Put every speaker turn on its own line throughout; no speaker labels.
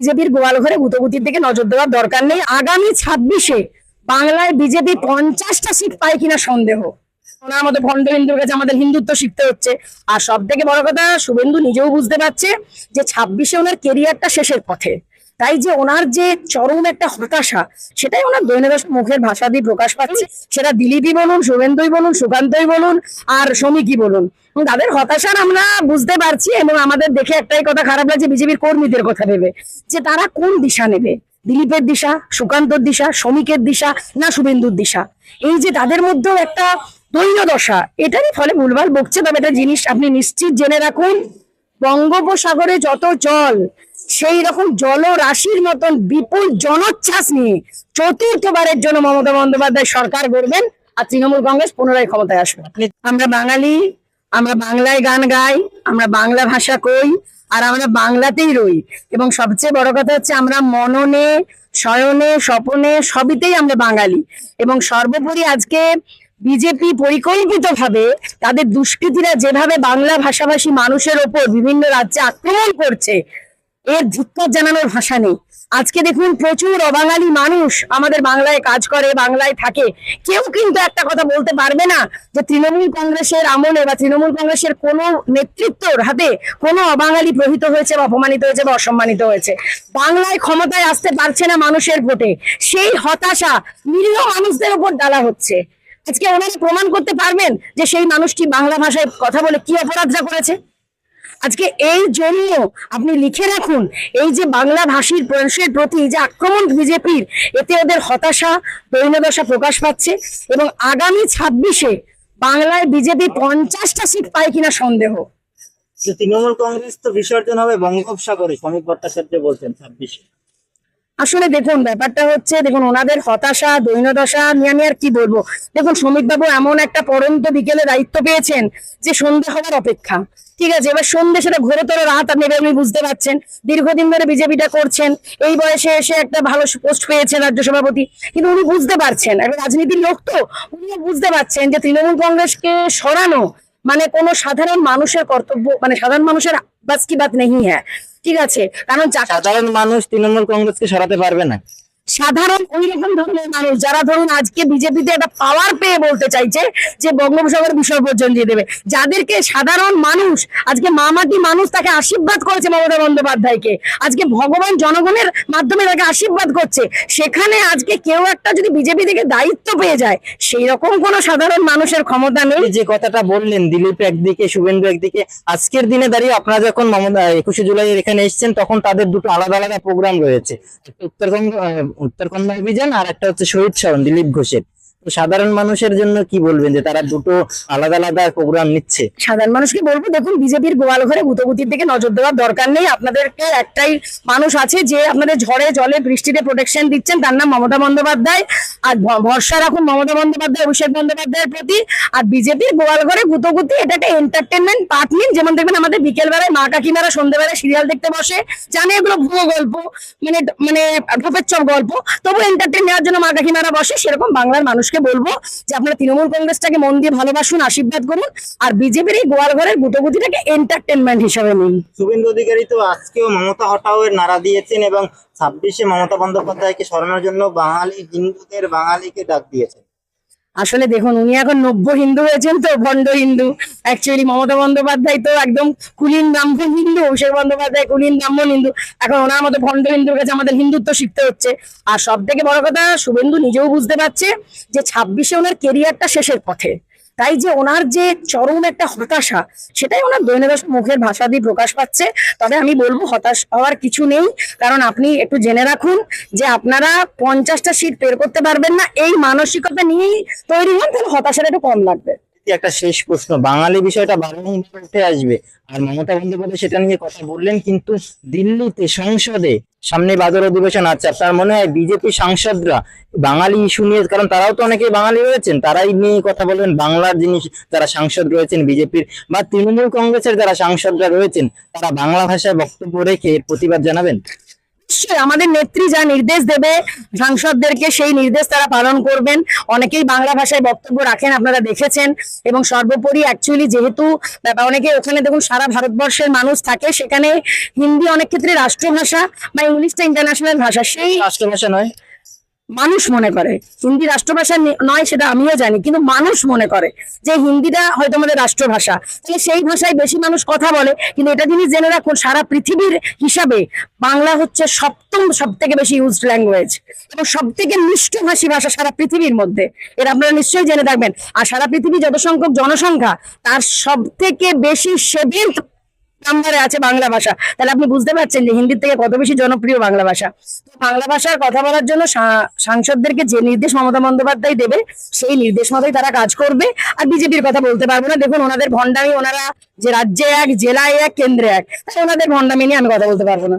বিজেপির গোয়াল ঘরে গুতগুতির দিকে নজর দেওয়ার দরকার নেই। আগামী ছাব্বিশে বাংলায় বিজেপি পঞ্চাশটা সিট পায় কিনা সন্দেহ। ওনার মতো ভণ্ড হিন্দুর কাছে আমাদের হিন্দুত্ব শিখতে হচ্ছে। আর সব থেকে বড় কথা, শুভেন্দু নিজেও বুঝতে পারছে যে ছাব্বিশে ওনার কেরিয়ারটা শেষের পথে। তাই যে ওনার যে চরম একটা হতাশা, সেটাই ওনার দৈনন্দিন মুখের ভাষা দিয়ে প্রকাশ পাচ্ছে। সেটা দিলীপই বলুন, শুভেন্দুই বলুন, সুকান্তই বলুন, আর শ্রমিকই বলুন। তাদের হতাশার আমরা বুঝতে পারছি এবং আমাদের দেখে একটাই কথা খারাপ লাগছে, বিজেপির কর্মীদের কথা ভেবে। যে তারা কোন দিশা নেবে? দিলীপের দিশা, সুকান্তর দিশা শ্রমিকের দিশা না শুভেন্দুর দিশা? এই যে তাদের মধ্যেও একটা দৈন্য দশা এটারই ফলে ভুলভাল বকছে, তবে একটা জিনিস আপনি নিশ্চিত জেনে রাখুন। বঙ্গোপসাগরে যত জল, সেই রকম জলরাশির মতন বিপুল জনোচ্ছ্বাস নিয়ে চতুর্থবারের জন্য মমতা বন্দ্যোপাধ্যায় সরকার গড়বেন আর তৃণমূল কংগ্রেস পুনরায় ক্ষমতায় আসবে। আমরা বাঙালি, আমরা বাংলায় গান গাই, আমরা বাংলা ভাষা কই, আর আমরা বাংলাতেই রই। এবং সবচেয়ে বড় কথা হচ্ছে আমরা মননে, শয়নে, স্বপনে সবইতেই আমরা বাঙালি। এবং সর্বোপরি আজকে বিজেপি পরিকল্পিতভাবে তাদের দুষ্কৃতীরা যেভাবে বাংলা ভাষাভাষী মানুষের ওপর বিভিন্ন রাজ্যে আক্রমণ করছে, এর ধিক্কার জানানোর ভাষা নেই। আজকে দেখুন প্রচুর অবাঙালি মানুষ আমাদের বাংলায় কাজ করে, বাংলায় থাকে। কেউ কিন্তু একটা কথা বলতে পারবে না যে তৃণমূল কংগ্রেসের আমলে বা তৃণমূল কংগ্রেসের কোনো নেতৃত্বর হাতে কোনো অবাঙালি প্রহিত হয়েছে বা অপমানিত হয়েছে বা অসম্মানিত হয়েছে। বাংলায় ক্ষমতায় আসতে পারছে না মানুষের ভোটে। সেই হতাশা নিরীহ মানুষদের উপর ডালা হচ্ছে। আজকে ওনারা প্রমাণ করতে পারবেন যে সেই মানুষটি বাংলা ভাষায় কথা বলে কি অপরাধটা করেছে। আজকে এই জন্য আপনি লিখে রাখুন, এই যে বাংলা ভাষীর মানুষের প্রতি যে আক্রমণ বিজেপির, এতে ওদের হতাশা, দৈন্যদশা প্রকাশ পাচ্ছে এবং আগামী ছাব্বিশে বাংলায় বিজেপি পঞ্চাশটা সিট পায় কিনা সন্দেহ।
তৃণমূল কংগ্রেস তো বিসর্জন হবে বঙ্গোপসাগরে শ্রমিক ভট্টাচার্য বলছেন ছাব্বিশে।
আসলে দেখুন, ব্যাপারটা হচ্ছে, দেখুন, ওনাদের হতাশা দৈন্যদশা নিয়ে আমি আর কি বলব? দেখুন শ্রমিকবাবু এমন একটা পরন্ত বিকেলে দায়িত্ব পেয়েছেন যে সন্ধে হওয়ার অপেক্ষা। ঠিক আছে, এবার সন্ধ্যে সেটা ঘোরতর রাত, আপনি এবার বুঝতে পারছেন। দীর্ঘদিন ধরে বিজেপিটা করছেন, এই বয়সে এসে একটা ভালো পোস্ট পেয়েছেন রাজ্য সভাপতি। কিন্তু উনি বুঝতে পারছেন একটা রাজনীতির লোক তো উনিও বুঝতে পারছেন যে তৃণমূল কংগ্রেসকে সরানো মানে কোনো সাধারণ মানুষের কর্তব্য মানে সাধারণ মানুষের বাস কি বাত নেই হ্যাঁ। ঠিক আছে, কারণ
সাধারণ মানুষ তৃণমূল কংগ্রেসকে সরাতে পারবে না।
সাধারণ ওই রকম ধরনের মানুষ যারা ধরুন আজকে বিজেপিতে একটা পাওয়ার পেয়ে বলতে চাইছে যে বঙ্গোপসাগর বিসর্জন দিয়ে দেবে। যাদেরকে সাধারণ মানুষ, আজকে মামাটি মানুষ তাকে আশীর্বাদ করেছে মমতা বন্দ্যোপাধ্যায়কে, আজকে ভগবান জনগণের মাধ্যমে তাকে আশীর্বাদ করছে, সেখানে আজকে কেউ একটা যদি বিজেপি থেকে দায়িত্ব পেয়ে যায় সেই রকম কোনো সাধারণ মানুষের ক্ষমতা নেই।
যে কথাটা বললেন, দিলীপ একদিকে, শুভেন্দু একদিকে, আজকের দিনে দাঁড়িয়ে আপনারা যখন মমতা, একুশে জুলাই এখানে এসেছেন, তখন তাদের দুটো আলাদা আলাদা প্রোগ্রাম রয়েছে। উত্তরবঙ্গ উত্তরকন্যা অভিযান আর একটা হচ্ছে শহীদ স্মরণ দিলীপ ঘোষের। সাধারণ মানুষের জন্য কি বলবেন যে তারা দুটো আলাদা আলাদা প্রোগ্রাম নিচ্ছে?
সাধারণ মানুষকে বলব, দেখুন, বিজেপির গোয়াল ঘরে গুতগুতির দিকে নজর দেওয়ার দরকার নেই। আপনাদেরকে একটাই মানুষ আছে যে আপনাদের ঝড়ে জলে বৃষ্টিতে প্রোটেকশন দিচ্ছেন, তার নাম মমতা বন্দ্যোপাধ্যায়। আর ভরসা রাখুন মমতা বন্দ্যোপাধ্যায়, অভিষেক বন্দ্যোপাধ্যায়ের প্রতি। আর বিজেপির গোয়াল ঘরে গুতগুতি এটা একটা এন্টারটেনমেন্ট পার্ট নিন যেমন দেখবেন আমাদের বিকেলবেলায় মা কাকিমারা সন্ধ্যেবেলায় সিরিয়াল দেখতে বসে। জানে এগুলো ভুয়ো গল্প মানে মানে ঢোপের চপ গল্প। তবু এন্টারটেন নেওয়ার জন্য মা কাকিমারা বসে, সেরকম বাংলার মানুষকে বলব যে আপনারা তৃণমূল কংগ্রেসটাকে মন দিয়ে ভালোবাসুন, আশীর্বাদ করুন, আর বিজেপির এই গোয়াল ঘরের গুতগুতিটাকে এন্টারটেনমেন্ট হিসাবে নিন।
শুভেন্দু অধিকারী তো আজকেও মমতা হটাও এর নারা দিয়েছেন এবং ছাব্বিশে মমতা বন্দ্যোপাধ্যায়কে সরানোর জন্য বাঙালি হিন্দুদের বাঙালিকে ডাক দিয়েছেন।
আসলে দেখুন, উনি এখন নব্য হিন্দু হয়েছেন তো, ভণ্ড হিন্দু। অ্যাকচুয়ালি মমতা বন্দ্যোপাধ্যায় তো একদম কুলিন ব্রাহ্মণ হিন্দু, অভিষেক বন্দ্যোপাধ্যায় কুলিন ব্রাহ্মণ হিন্দু। এখন ওনার মতো ভণ্ড হিন্দুর কাছে আমাদের হিন্দুত্ব শিখতে হচ্ছে। আর সব থেকে বড় কথা, শুভেন্দু নিজেও বুঝতে পারছে যে ছাব্বিশে ওনার কেরিয়ারটা শেষের পথে। তাই যে ওনার যে চরম একটা হতাশা, সেটাই ওনার দৈনদাস মুখের ভাষা দিয়ে প্রকাশ পাচ্ছে। তবে আমি বলব, হতাশ হওয়ার কিছু নেই। কারণ আপনি একটু জেনে রাখুন যে আপনারা পঞ্চাশটা সিট বের করতে পারবেন না। এই মানসিকতা নিয়েই তৈরি হন, তাহলে হতাশাটা একটু কম লাগবে।
একটা শেষ প্রশ্ন। বাঙালি বিষয়টা বারবার উঠে আসবে। আর মমতা বন্দ্যোপাধ্যায় সেটা নিয়ে কথা বললেন কিন্তু দিল্লিতে সংসদে সামনে বাজার অধিবেশন আছে। আপনার মনে হয় বিজেপি সাংসদরা বাঙালি ইস্যু নিয়ে, কারণ তারাও তো অনেকে বাঙালি রয়েছেন তারাই নিয়ে কথা বলবেন। বাংলার জিনিস যারা সাংসদ রয়েছেন বিজেপির বা তৃণমূল কংগ্রেসের যারা সাংসদরা রয়েছেন, তারা বাংলা ভাষায় বক্তব্য রেখে প্রতিবাদ জানাবেন।
নিশ্চয়ই আমাদের নেত্রী যা নির্দেশ দেবে, সাংসদদেরকে সেই নির্দেশ তারা পালন করবেন। অনেকেই বাংলা ভাষায় বক্তব্য রাখেন, আপনারা দেখেছেন। এবং সর্বোপরি অ্যাকচুয়ালি যেহেতু অনেকে ওখানে দেখুন সারা ভারতবর্ষের মানুষ থাকে, সেখানে হিন্দি অনেক ক্ষেত্রে রাষ্ট্রভাষা বা ইংলিশটা ইন্টারন্যাশনাল ভাষা, সেই
রাষ্ট্রভাষা নয়।
মানুষ মনে করে। হিন্দি রাষ্ট্রভাষা নয় সেটা আমিও জানি, কিন্তু মানুষ মনে করে যে হিন্দিটা হয়তো আমাদের রাষ্ট্রভাষা। সেই ভাষায় বেশি মানুষ কথা বলে, কিন্তু এটা জিনিস জেনে রাখুন, সারা পৃথিবীর হিসাবে বাংলা হচ্ছে সপ্তম সব থেকে বেশি ইউজড ল্যাঙ্গুয়েজ এবং সব থেকে মিষ্টভাষী ভাষা সারা পৃথিবীর মধ্যে। এটা আপনারা নিশ্চয়ই জেনে থাকবেন। আর সারা পৃথিবী যত সংখ্যক জনসংখ্যা, তার সব থেকে বেশি সেভেন্থ নাম্বারে আছে বাংলা ভাষা। তাহলে আপনি বুঝতে পারছেন যে হিন্দির থেকে কত বেশি জনপ্রিয় বাংলা ভাষা। বাংলা ভাষার কথা বলার জন্য সাংসদদেরকে যে নির্দেশ মমতা বন্দ্যোপাধ্যায় দেবে, সেই নির্দেশ মতোই তারা কাজ করবে। আর বিজেপির কথা বলতে পারব না। দেখুন, ওনাদের ভণ্ডামি, ওনারা যে রাজ্যে এক, জেলায় এক, কেন্দ্রে এক, তাই ওনাদের ভণ্ডামি নিয়ে আমি কথা বলতে পারব না।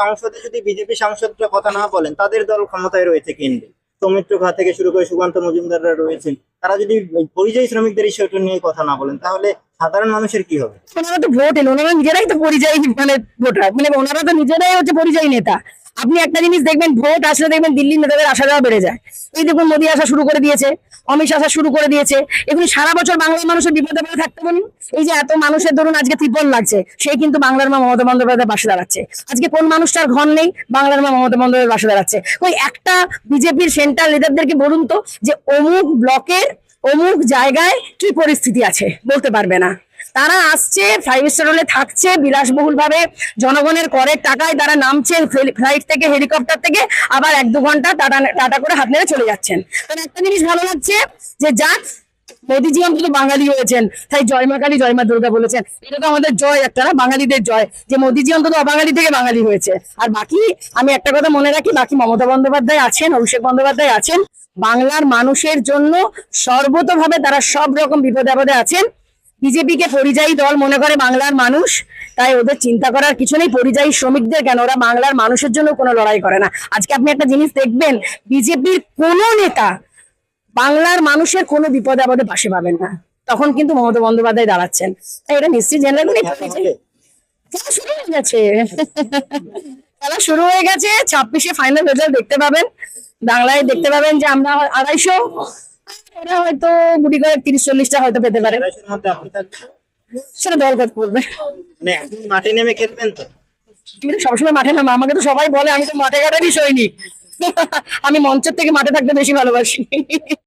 সংসদে যদি বিজেপি সাংসদরা কথা না বলেন, তাদের দল ক্ষমতায় রয়েছে কেন্দ্রে সৌমিত্র খা থেকে শুরু করে সুকান্ত মজুমদাররা রয়েছেন, তারা যদি পরিযায়ী শ্রমিকদের ইস্যুটা নিয়ে কথা না বলেন, তাহলে সাধারণ মানুষের কি হবে?
ওনারা তো ভোট এলো, ওনারা নিজেরাই তো পরিযায়ী মানে ভোটার। মানে ওনারা তো নিজেরাই হচ্ছে পরিযায়ী নেতা। আপনি একটা জিনিস দেখবেন, ভোট আসলে দেখবেন দিল্লির নেতাদের আসা যাওয়া বেড়ে যায়। এই দেখুন মোদী আসা শুরু করে দিয়েছে। অমিত আসা শুরু করে দিয়েছে। এগুলি সারা বছর বাংলার মানুষের বিপদে পড়ে থাকতে বলুন এই যে এত মানুষের ধরুন আজকে ত্রিপল লাগছে, সে কিন্তু বাংলার মা মমতা বন্দ্যোপাধ্যায় পাশে দাঁড়াচ্ছে। আজকে কোন মানুষটার ঘর নেই, বাংলার মা মমতা বন্দ্যোপাধ্যায় পাশে দাঁড়াচ্ছে। ওই একটা বিজেপির সেন্ট্রাল লিডারদেরকে বলুন তো, যে অমুক ব্লকের অমুক জায়গায় কি পরিস্থিতি আছে, বলতে পারবে না। তারা আসছে ফাইভ স্টার হলে থাকছে বিলাসবহুল ভাবে জনগণের করের টাকায় তারা নামছে ফ্লাইট থেকে হেলিকপ্টার থেকে, আবার এক দু ঘণ্টা টাটা টাটা করে হাত নেড়ে চলে যাচ্ছেন। তাহলে একটা জিনিস ভালো লাগছে, যে যাক, মোদিজি অন্তত বাঙালি হয়েছেন। তাই জয় মা কালী, জয় মা দুর্গা বলেছেন। এটা তো আমাদের জয়, একটা না, বাঙালিদের জয়, যে মোদিজি অন্তত অবাঙালি থেকে বাঙালি হয়েছে। আর বাকি, আমি একটা কথা মনে রাখি, বাকি মমতা বন্দ্যোপাধ্যায় আছেন, অভিষেক বন্দ্যোপাধ্যায় আছেন। বাংলার মানুষের জন্য সর্বতভাবে তারা সব রকম বিপদে আপদে আছেন। বিজেপিকে পরিযায়ী দল মনে করে বাংলার মানুষ তাই ওদের চিন্তা করার কিছু নেই। পরিযায়ী শ্রমিকদের কেন? ওরা বাংলার মানুষের জন্য কোনো লড়াই করে না। আজকে আপনি একটা জিনিস দেখবেন বিজেপির কোনো নেতা বাংলার মানুষের কোনো বিপদে আপদে পাশে পাবেন না। তখন কিন্তু মমতা বন্দ্যোপাধ্যায় দাঁড়াচ্ছেন। তাই এটা নিশ্চিত জেনে রাখুন খেলা শুরু হয়ে গেছে। খেলা শুরু হয়ে গেছে ছাব্বিশে ফাইনাল রেজাল্ট দেখতে পাবেন। বাংলায় দেখতে পাবেন যে আমরা আড়াইশো ওরা হয়তো গুটি কয়েক তিরিশ চল্লিশটা হয়তো পেতে পারে। সেটা দল কাজ করবে।
মানে মাঠে নেমে খেলবেন তো?
আমি তো সবসময় মাঠে নাম আমাকে তো সবাই বলে আমি তো মাঠে ঘাটেরই সৈনিক। আমি মঞ্চের থেকে মাঠে থাকতে বেশি ভালোবাসি।